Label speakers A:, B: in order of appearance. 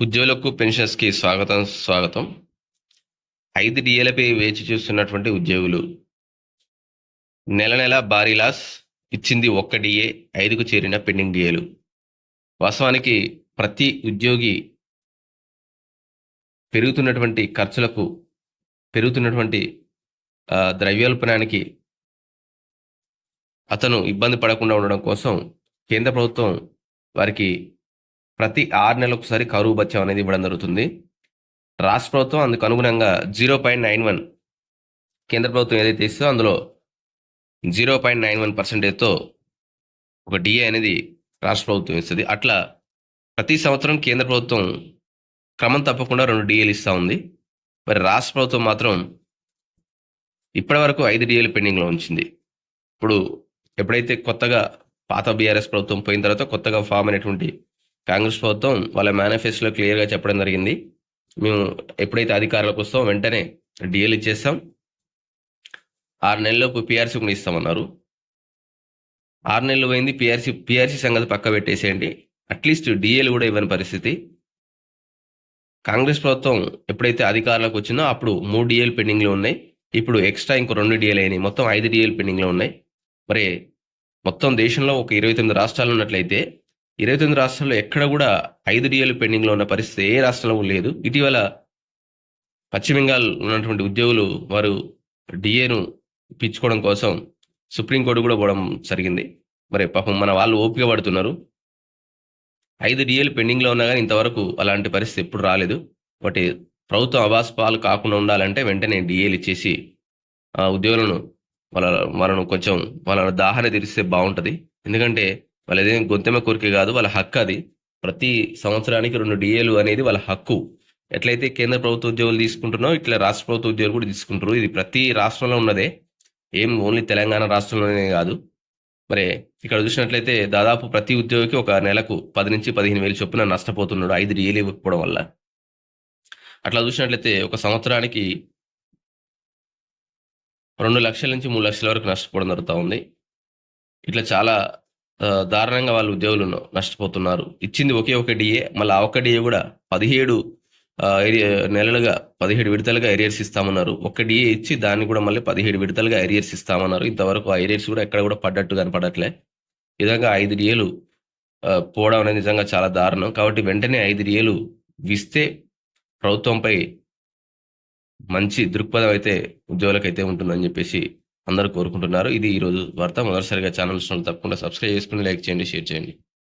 A: ఉద్యోగులకు పెన్షన్స్కి స్వాగతం స్వాగతం. ఐదు డిఏలపై వేచి చూస్తున్నటువంటి ఉద్యోగులు. నెల నెల భారీ లాస్ ఇచ్చింది ఒక్క డిఏ ఐదుకు చేరిన పెండింగ్ డిఏలు. వాస్తవానికి ప్రతి ఉద్యోగి పెరుగుతున్నటువంటి ఖర్చులకు పెరుగుతున్నటువంటి ద్రవ్యోల్పణానికి ద్రవ్యోల్బణానికి అతను ఇబ్బంది పడకుండా ఉండడం కోసం కేంద్ర ప్రభుత్వం వారికి ప్రతి ఆరు నెలలకు ఒకసారి కరువు బత్యం అనేది ఇవ్వడం జరుగుతుంది. రాష్ట్ర ప్రభుత్వం అందుకు అనుగుణంగా జీరో పాయింట్ నైన్ వన్ కేంద్ర ప్రభుత్వం ఏదైతే ఇస్తుందో అందులో జీరో పాయింట్ నైన్ వన్ పర్సెంటేజ్తో ఒక డిఏ అనేది రాష్ట్ర ప్రభుత్వం ఇస్తుంది. అట్లా ప్రతి సంవత్సరం కేంద్ర ప్రభుత్వం క్రమం తప్పకుండా రెండు డిఏలు ఇస్తూ ఉంది. మరి రాష్ట్ర ప్రభుత్వం మాత్రం ఇప్పటి వరకు ఐదు డిఏలు పెండింగ్లో ఉంచింది. ఇప్పుడు ఎప్పుడైతే కొత్తగా పాత బీఆర్ఎస్ ప్రభుత్వం పోయిన తర్వాత కొత్తగా ఫామ్ అయినటువంటి కాంగ్రెస్ ప్రభుత్వం వాళ్ళ మేనిఫెస్టోలో క్లియర్గా చెప్పడం జరిగింది. మేము ఎప్పుడైతే అధికారులకు వస్తాం వెంటనే డిఎల్ ఇచ్చేస్తాం. ఆరు నెలలోపు పిఆర్సీ కూడా ఇస్తామన్నారు. ఆరు నెలలు పోయింది పిఆర్సీ పిఆర్సీ సంగతి పక్క పెట్టేసేయండి. అట్లీస్ట్ డిఏలు కూడా ఇవ్వని పరిస్థితి. కాంగ్రెస్ ప్రభుత్వం ఎప్పుడైతే అధికారులకు వచ్చిందో అప్పుడు మూడు డిఏలు పెండింగ్లో ఉన్నాయి. ఇప్పుడు ఎక్స్ట్రా ఇంకో రెండు డిఏలు అయినాయి. మొత్తం ఐదు డిఏలు పెండింగ్లో ఉన్నాయి. మరి మొత్తం దేశంలో ఒక ఇరవై తొమ్మిది రాష్ట్రాలు ఉన్నట్లయితే ఇరవై తొమ్మిది రాష్ట్రాల్లో ఎక్కడ కూడా ఐదు డిఏలు పెండింగ్లో ఉన్న పరిస్థితి ఏ రాష్ట్రంలో లేదు. ఇటీవల పశ్చిమ బెంగాల్ ఉన్నటువంటి ఉద్యోగులు వారు డిఏను ఇప్పించుకోవడం కోసం సుప్రీంకోర్టు కూడా పోవడం జరిగింది. మరి పాపం మన వాళ్ళు ఓపిక పడుతున్నారు. ఐదు డిఏలు పెండింగ్లో ఉన్నా కానీ ఇంతవరకు అలాంటి పరిస్థితి ఎప్పుడు రాలేదు. బట్ ప్రభుత్వం అవాస్ పాలు కాకుండా ఉండాలంటే వెంటనే డిఏలు ఇచ్చేసి ఆ ఉద్యోగులను వాళ్ళ వాళ్ళను కొంచెం వాళ్ళ దాహాన్ని తీరిస్తే బాగుంటుంది. ఎందుకంటే వాళ్ళ ఏదైనా గొంతెమ్మ కోరిక కాదు వాళ్ళ హక్కు అది. ప్రతి సంవత్సరానికి రెండు డిఏలు అనేది వాళ్ళ హక్కు. ఎట్లయితే కేంద్ర ప్రభుత్వ ఉద్యోగులు తీసుకుంటున్నారో ఇట్లా రాష్ట్ర ప్రభుత్వ ఉద్యోగులు కూడా తీసుకుంటారు ఇది ప్రతి రాష్ట్రంలో ఉన్నదే. ఏం ఓన్లీ తెలంగాణ రాష్ట్రంలోనే కాదు. మరి ఇక్కడ చూసినట్లయితే దాదాపు ప్రతి ఉద్యోగికి ఒక నెలకు పది నుంచి పదిహేను వేలు చొప్పున నష్టపోతున్నాడు ఐదు డిఏలు ఇవ్వకపోవడం వల్ల. అట్లా చూసినట్లయితే ఒక సంవత్సరానికి రెండు లక్షల నుంచి మూడు లక్షల వరకు నష్టపోవడం జరుగుతూ ఉంది. ఇట్లా చాలా దారుణంగా వాళ్ళు ఉద్యోగులు నష్టపోతున్నారు. ఇచ్చింది ఒకే ఒక డిఏ మళ్ళీ ఆ ఒక్క డిఏ కూడా పదిహేడు నెలలుగా పదిహేడు విడతలుగా ఎరియర్స్ ఇస్తామన్నారు. ఒక డిఏ ఇచ్చి దాన్ని కూడా మళ్ళీ పదిహేడు విడతలుగా ఎరియర్స్ ఇస్తామన్నారు. ఇంతవరకు ఆ ఎరియర్స్ కూడా ఎక్కడ కూడా పడ్డట్టు కనపడట్లే. విధంగా ఐదు డిఏలు పోవడం అనేది నిజంగా చాలా దారుణం. కాబట్టి వెంటనే ఐదు డిఏలు విస్తే ప్రభుత్వంపై మంచి దృక్పథం అయితే ఉద్యోగులకైతే ఉంటుందని చెప్పేసి అందరూ కోరుకుంటున్నారు. ఇది ఈరోజు వార్త. మొదటిసారిగా ఛానల్స్ తప్పకుండా సబ్స్క్రైబ్ చేసుకుని లైక్ చేయండి షేర్ చేయండి.